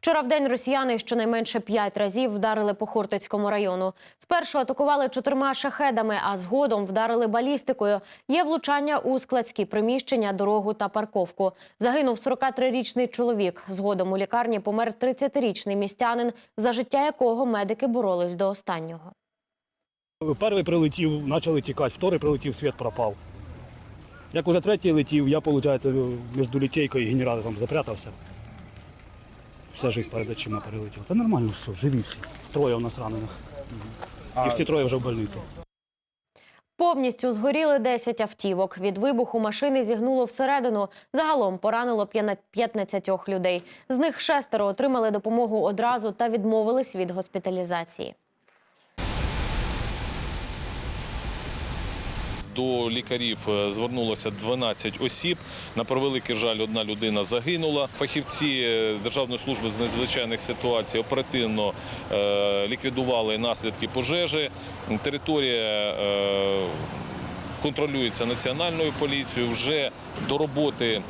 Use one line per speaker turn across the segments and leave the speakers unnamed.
Вчора в день росіяни щонайменше п'ять разів вдарили по Хортицькому району. Спершу атакували чотирма шахедами, а згодом вдарили балістикою. Є влучання у складські приміщення, дорогу та парковку. Загинув 43-річний чоловік. Згодом у лікарні помер 30-річний містянин, за життя якого медики боролись до останнього.
Перший прилетів, почали тікати, вторий прилетів, світ пропав. Як уже третій летів, я, виходить, між літейкою і генератором запрятався. Вся життя перед очима перелетіла. Та нормально все, живі всі. Троє у нас ранених. І всі троє вже в больниці.
Повністю згоріли 10 автівок. Від вибуху машини зігнуло всередину. Загалом поранило 15 людей. З них шестеро отримали допомогу одразу та відмовились від госпіталізації.
До лікарів е, звернулося 12 осіб. На превеликий жаль, одна людина загинула. Фахівці е, Державної служби з надзвичайних ситуацій оперативно е, ліквідували наслідки пожежі. Територія контролюється національною поліцією. Вже до роботи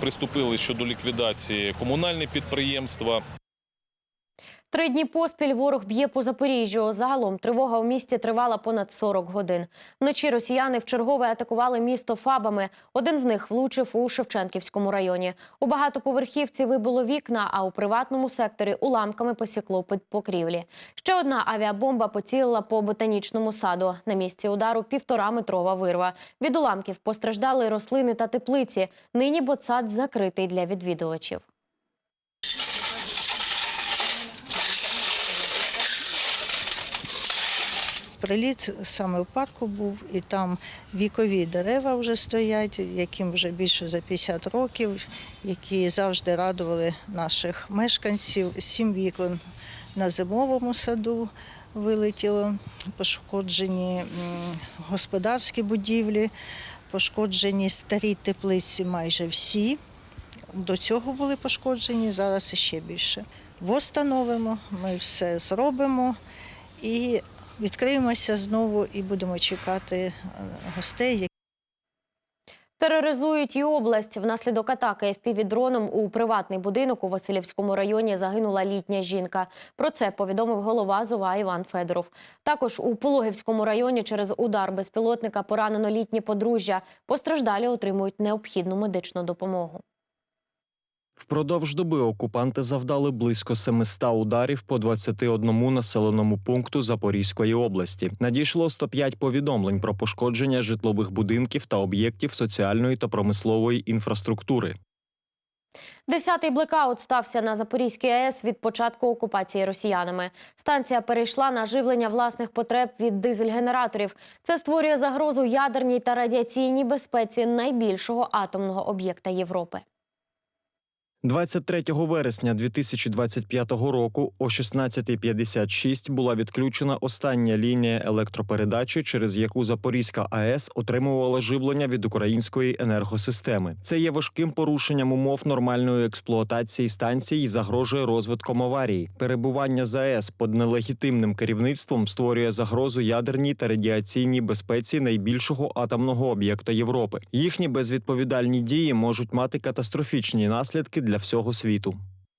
приступили щодо ліквідації комунальні підприємства.
Три дні поспіль ворог б'є по Запоріжжю. Загалом тривога у місті тривала понад 40 годин. Вночі росіяни вчергове атакували місто фабами. Один з них влучив у Шевченківському районі. У багатоповерхівці вибило вікна, а у приватному секторі уламками посікло покрівлі. Ще одна авіабомба поцілила по ботанічному саду. На місці удару півтора метрова вирва. Від уламків постраждали рослини та теплиці. Нині ботсад закритий для відвідувачів.
Приліт саме в парку був, і там вікові дерева вже стоять, яким вже більше за 50 років, які завжди радували наших мешканців. Сім вікон на зимовому саду вилетіло, пошкоджені господарські будівлі, пошкоджені старі теплиці майже всі. До цього були пошкоджені, зараз ще більше. Восстановимо, ми все зробимо і відкриємося знову і будемо чекати е, гостей.
Тероризують і область. Внаслідок атаки FPV-дроном у приватний будинок у Васильівському районі загинула літня жінка. Про це повідомив голова ЗОВА Іван Федоров. Також у Пологівському районі через удар безпілотника поранено літнє подружжя. Постраждалі отримують необхідну медичну допомогу.
Впродовж доби окупанти завдали близько 700 ударів по 21 населеному пункту Запорізької області. Надійшло 105 повідомлень про пошкодження житлових будинків та об'єктів соціальної та промислової інфраструктури.
Десятий блекаут стався на Запорізькій АЕС від початку окупації росіянами. Станція перейшла на живлення власних потреб від дизель-генераторів. Це створює загрозу ядерній та радіаційній безпеці найбільшого атомного об'єкта Європи.
23 вересня 2025 року о 16.56 була відключена остання лінія електропередачі, через яку Запорізька АЕС отримувала живлення від української енергосистеми. Це є важким порушенням умов нормальної експлуатації станції і загрожує розвитком аварії. Перебування ЗАЕС під нелегітимним керівництвом створює загрозу ядерній та радіаційній безпеці найбільшого атомного об'єкта Європи. Їхні безвідповідальні дії можуть мати катастрофічні наслідки для всього світу.